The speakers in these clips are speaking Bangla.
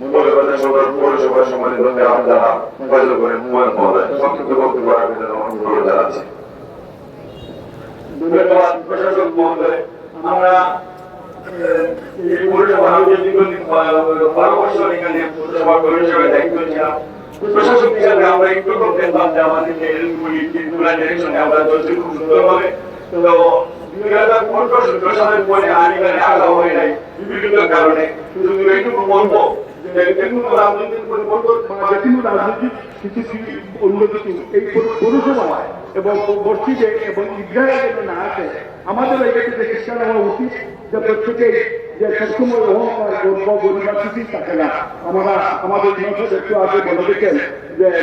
মূল্যবাজার সদর পৌরসভার সম্মানিত আপনারা ফয়জল করেন হুমায়ুন মহোদয়। সংক্ষিপ্ত প্রশাসক হিসেবে আমরা একটু করতেন যে আমাদের যে এলগুলি ডিরেকশনে তো, দুই হাজার কারণে। শুধু এইটুকু বলব রাজনৈতিক পরিবর্তন বা বিভিন্ন রাজনৈতিক কিছু অন্য কিছু, এই পৌর- পৌরসভায় এবং মসজিদে এবং ঈদগাহে যেন না আসে, আমাদের এই ক্ষেত্রে শিক্ষা নেওয়া উচিত, যে যে একটু আগে বলে দেখেন যে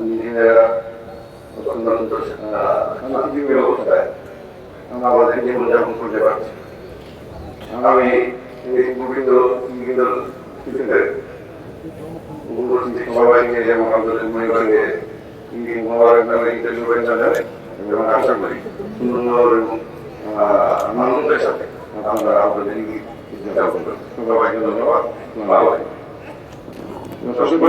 নিজেরা অত্যন্ত শান্তিপ্রিয় অবস্থায় আমাদের জীবনযাপন করতে পারছি আমি এই পবিত্র ঈদুল ফিতরের উপস্থিত সবাইকে যেমন মনে আশা করি সুন্দর এবং আনন্দের সাথে আপনারা আপনাদের ধন্যবাদ ভালো অসংখ্য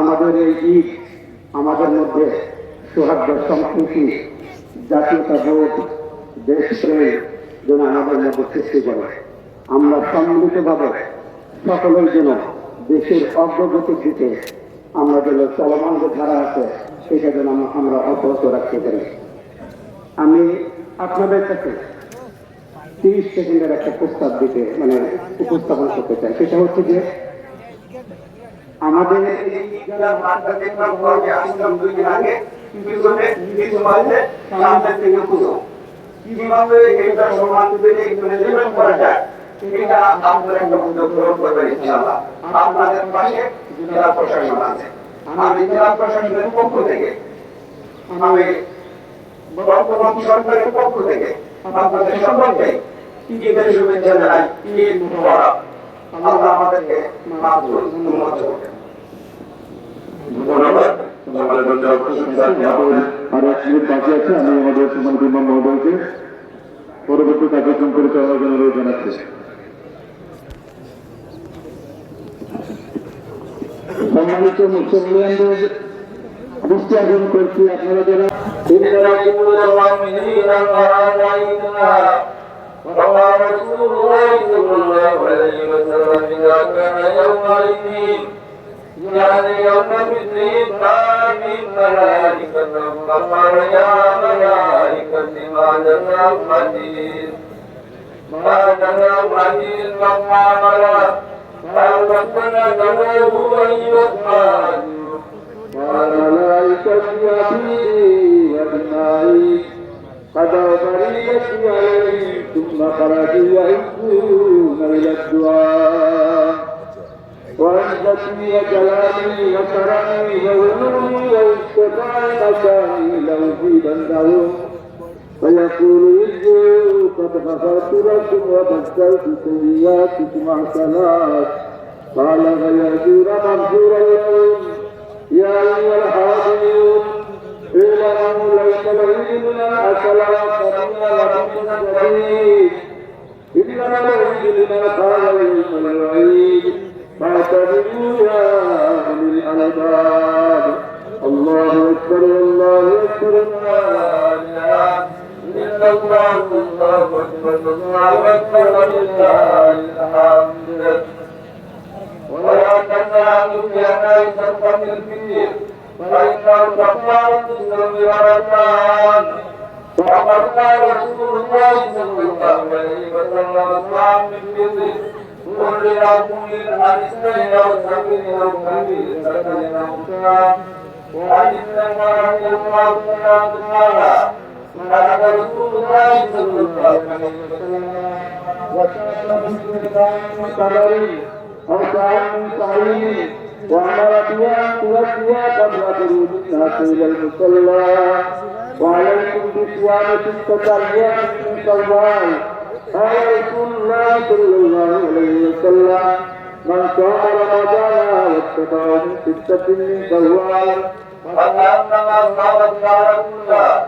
আমাদের এই ঈদ আমাদের মধ্যে সৌহার্দ্য, সম্প্রীতি, জাতীয়তাবোধ, দেশপ্রেম যেন আমাদের মধ্যে সৃষ্টি করে। আমরা সম্মিলিতভাবে সকলের জন্য দেশের অগ্রগতির দিকে আমরা যেন চলমান যে ধারা আছে সেটা যেন আমরা- অব্যাহত রাখতে পারি আমি আপনাদের কাছে তিরিশ সেকেন্ডের একটা প্রস্তাব দিতে মানে উপস্থাপন করতে চাই। সেটা হচ্ছে যে, আমাদের আপনাদের পাশে জেলা প্রশাসন আছে। আমি জেলা প্রশাসনের পক্ষ থেকে, আমি বর্তমান সরকারের পক্ষ থেকে আপনাদের শুভেচ্ছা জানাই, ঈদ আল্লাহ আমাদেরকে ধন্যবাদ। আমাদের পরবর্তী কার্যক্রম পরিচালনার জন্য জানাচ্ছি। সম্মানিত মুসলিমদের দৃষ্টি আকর্ষণ করছি আপনারা যারা إن رسول المؤمنين أرادنا وقال رسول الله صلى الله عليه وسلم إذا كان يوم الاثنين يعني يوم الاثنين قال ملائكة فقال يا ملائكة ما جزاء الحديث ما جزاء الحديث فما ملا قال ربنا دعوه أن يسمع وملائكة يبيدي وابنائي قد فريدت عليهم ثم خرجوا يهدون إلى الدعاء وعزتي وجلالي وكرمي وعلومي واشتفاء مكاني لأجيبنهم فيقول ارجعوا قد غفرت لكم وبدلت سيئاتكم حسنات قال فيأتون مغفورا لهم يا أيها الحاضرون اعلموا ليس العيد من الأكلات ومن لبس الجديد إنما العيد لمن قال يوم العيد فاعتبروا يا أولي الألباب الله أكبر الله أكبر لا إله إلا الله الله أكبر الله أكبر ولله الحمد ولا تزال في أناء صدقة الفيل فإنه كفارة الذنب ورمان وقد قال رسول الله صلى الله عليه وسلم اصنع من بر قل لكم عن اثنين أو سبيل أو كبير سكن أو كام وعن النبي رضي الله تعالى قال رسول الله صلى الله عليه وسلم وكان من قدر أو سعي من سعيد وأمر بها توفيها قبل خروج الناس إلى المصلى وعليكم بصيام ستة أيام من شوال قال رسول الله صلى الله عليه وسلم من صام رمضان واتبعه من ستة من شوال فكأنما صارت دار كلها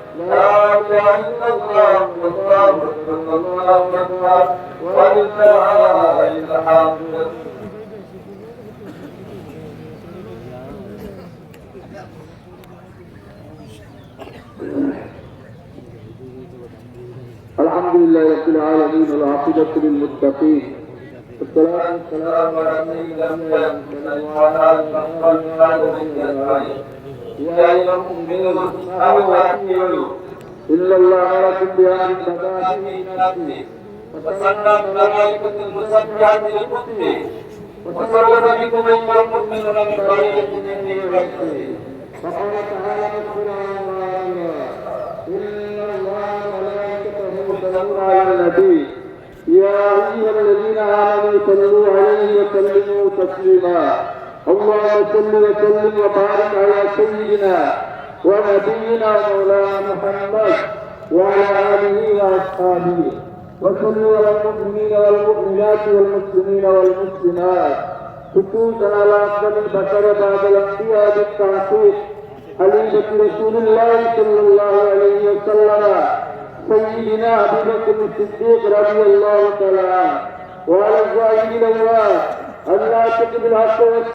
الحمد لله رب العالمين والعاقبة للمتقين والصلاة والسلام السلام عليكم وعلى آله يا أيها المؤمنون آمنوا إن الله لكم بأن بدأت وصلى الملائكة المسبحات للكتب وصلى بكم أيها المؤمنون من قرية إني رسول فقال تعالى القرآن إن الله وملائكته يصلون على النبي يا أيها الذين آمنوا صلوا عليه وسلموا تسليما اللهم صل وسلم وبارك على سيدنا ونبينا مولانا محمد وعلى آله وأصحابه وصلوا على المؤمنين والمؤمنات والمسلمين والمسلمات خصوصا على أفضل البشر بعد الأنبياء بالتحقيق خليفة رسول الله صلى الله عليه وسلم سيدنا أبي بكر الصديق رضي الله تعالى عنه وعلى الظاهرين الله أن لا تقبل الحق